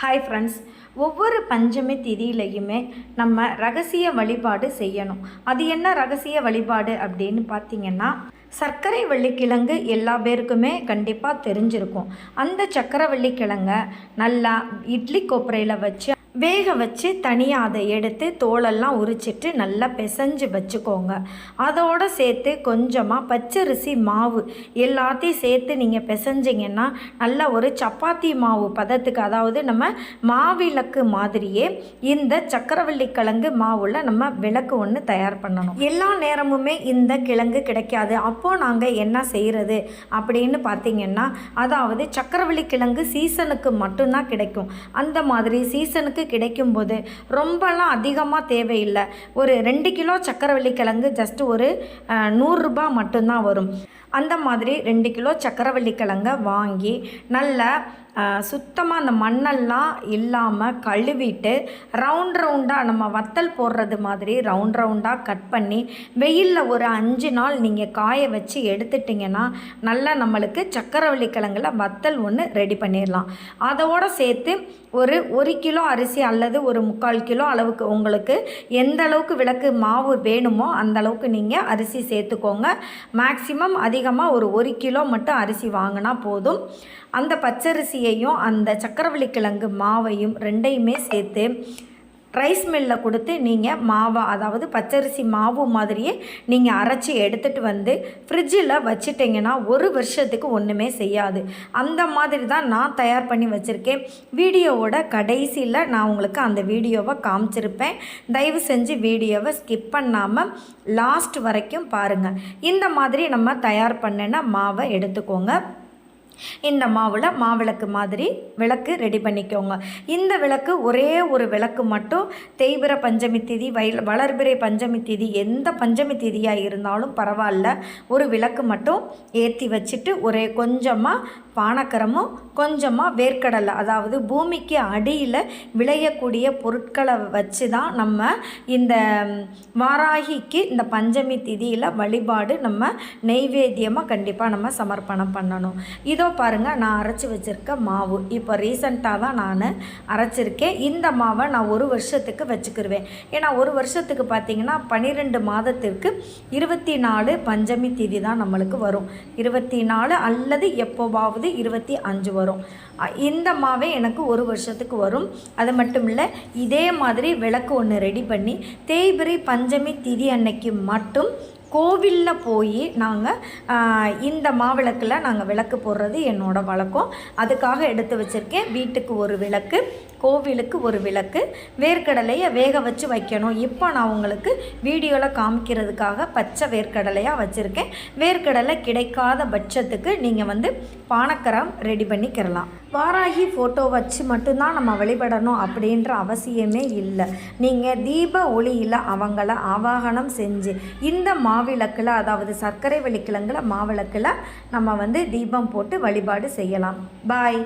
Hi friends ஒவ்வொரு பஞ்சமி திதியிலையுமே நம்ம ரகசிய வழிபாடு செய்யணும். அது என்ன ரகசிய வழிபாடு அப்படின்னு பார்த்தீங்கன்னா சர்க்கரை வெள்ளிக்கிழங்கு எல்லா பேருக்குமே கண்டிப்பாக தெரிஞ்சிருக்கும். அந்த சக்கரை வெள்ளிக்கிழங்க நல்லா இட்லி கொப்பரையில் வச்சு வேக வச்சு தனியாக அதை எடுத்து தோலெல்லாம் உரிச்சிட்டு நல்லா பிசைஞ்சு வச்சுக்கோங்க. அதோடு சேர்த்து கொஞ்சமாக பச்சரிசி மாவு எல்லாத்தையும் சேர்த்து நீங்கள் பிசைஞ்சிங்கன்னா நல்ல ஒரு சப்பாத்தி மாவு பதத்துக்கு அதாவது நம்ம மாவிளக்கு மாதிரியே இந்த சக்கரவள்ளி கிழங்கு மாவில் நம்ம விளக்கு ஒன்று தயார் பண்ணணும். எல்லா நேரமுமே இந்த கிழங்கு கிடைக்காது. அப்போது நாங்கள் என்ன செய்கிறது அப்படின்னு பார்த்தீங்கன்னா அதாவது சக்கரவள்ளி கிழங்கு சீசனுக்கு மட்டும்தான் கிடைக்கும். அந்த மாதிரி சீசனுக்கு கிடைக்கும்போது ரொம்பலாம் அதிகமாக தேவையில்லை. ஒரு ரெண்டு கிலோ சக்கரவள்ளி கிழங்கு ஜஸ்ட்டு ஒரு நூறுரூபா மட்டும்தான் வரும். அந்த மாதிரி ரெண்டு கிலோ சக்கரவள்ளி கிழங்க வாங்கி நல்லா சுத்தமாக அந்த மண்ணெல்லாம் இல்லாமல் கழுவிட்டு ரவுண்ட் ரவுண்டாக நம்ம வத்தல் போடுறது மாதிரி ரவுண்ட் ரவுண்டாக கட் பண்ணி வெயிலில் ஒரு அஞ்சு நாள் நீங்கள் காய வச்சு எடுத்துட்டிங்கன்னா நல்லா நம்மளுக்கு சக்கரவள்ளி கிழங்குல வத்தல் ஒன்று ரெடி பண்ணிடலாம். அதோடு சேர்த்து ஒரு ஒரு கிலோ அரிசி அல்லது ஒரு முக்கால் கிலோ அளவுக்கு உங்களுக்கு எந்த அளவுக்கு விளக்கு மாவு வேணுமோ அந்த அளவுக்கு நீங்கள் அரிசி சேர்த்துக்கோங்க. மேக்சிமம் அதிகமாக ஒரு ஒரு கிலோ மட்டும் அரிசி வாங்கினா போதும். அந்த அரிசியையும் அந்த சக்கரவள்ளி கிழங்கு மாவையும் ரெண்டையுமே சேர்த்து ரைஸ் மில்லில் கொடுத்து நீங்கள் மாவை அதாவது பச்சரிசி மாவு மாதிரியே நீங்கள் அரைச்சி எடுத்துகிட்டு வந்து ஃப்ரிட்ஜில் வச்சுட்டிங்கன்னா ஒரு வருஷத்துக்கு ஒன்றுமே செய்யாது. அந்த மாதிரி தான் நான் தயார் பண்ணி வச்சுருக்கேன். வீடியோவோட கடைசியில் நான் உங்களுக்கு அந்த வீடியோவை காமிச்சிருப்பேன். தயவு செஞ்சு வீடியோவை ஸ்கிப் பண்ணாமல் லாஸ்ட் வரைக்கும் பாருங்கள் இந்த மாதிரி நம்ம தயார் பண்ணின மாவை எடுத்துக்கோங்க. இந்த மாவில் மாவிளக்கு மாதிரி விளக்கு ரெடி பண்ணிக்கோங்க. இந்த விளக்கு ஒரே ஒரு விளக்கு மட்டும் தேய்பிர பஞ்சமி திதி வயல் வளர்பிறை பஞ்சமி திதி எந்த பஞ்சமி திதியாக இருந்தாலும் பரவாயில்ல. ஒரு விளக்கு மட்டும் ஏற்றி வச்சுட்டு ஒரே கொஞ்சமாக பானக்கரமும் கொஞ்சமாக வேர்க்கடலை அதாவது பூமிக்கு அடியில் விளையக்கூடிய பொருட்களை வச்சு தான் நம்ம இந்த வாராகிக்கு இந்த பஞ்சமி திதியில் வழிபாடு நம்ம நெய்வேத்தியமாக கண்டிப்பாக நம்ம சமர்ப்பணம் பண்ணணும். இதோ இதோ பாருங்கள் நான் அரைச்சி வச்சுருக்க மாவு. இப்போ ரீசண்டாக தான் நான் அரைச்சிருக்கேன். இந்த மாவை நான் ஒரு வருஷத்துக்கு வச்சுக்கிருவேன். ஏன்னா ஒரு வருஷத்துக்கு பார்த்திங்கன்னா பன்னிரெண்டு மாதத்திற்கு இருபத்தி நாலு பஞ்சமி தேதி தான் நம்மளுக்கு வரும். இருபத்தி நாலு அல்லது எப்போவாவது இருபத்தி அஞ்சு வரும். இந்த மாவே எனக்கு ஒரு வருஷத்துக்கு வரும். அது மட்டும் இல்லை இதே மாதிரி விளக்கு ஒன்று ரெடி பண்ணி தேய்பிரி பஞ்சமி திதி அன்னைக்கு மட்டும் கோவிலில் போய் நாங்கள் இந்த மாவிளக்கில் நாங்கள் விளக்கு போடுறது என்னோடய வழக்கம். அதுக்காக எடுத்து வச்சுருக்கேன். வீட்டுக்கு ஒரு விளக்கு கோவிலுக்கு ஒரு விளக்கு வேர்க்கடலையை வேக வச்சு வைக்கணும். இப்போ நான் உங்களுக்கு வீடியோவில் காமிக்கிறதுக்காக பச்சை வேர்க்கடலையாக வச்சுருக்கேன். வேர்க்கடலை கிடைக்காத பட்சத்துக்கு நீங்கள் வந்து பானக்கரம் ரெடி பண்ணிக்கிறலாம் வாராகி ஃபோட்டோ வச்சு மட்டும்தான் நம்ம வழிபடணும் அப்படின்ற அவசியமே இல்லை. நீங்கள் தீப ஒளியில் அவங்கள ஆவாகனம் செஞ்சு இந்த மாவிளக்கில் அதாவது சர்க்கரை வெள்ளிக்கிழங்கில் மாவிளக்கில் நம்ம வந்து தீபம் போட்டு வழிபாடு செய்யலாம். பாய்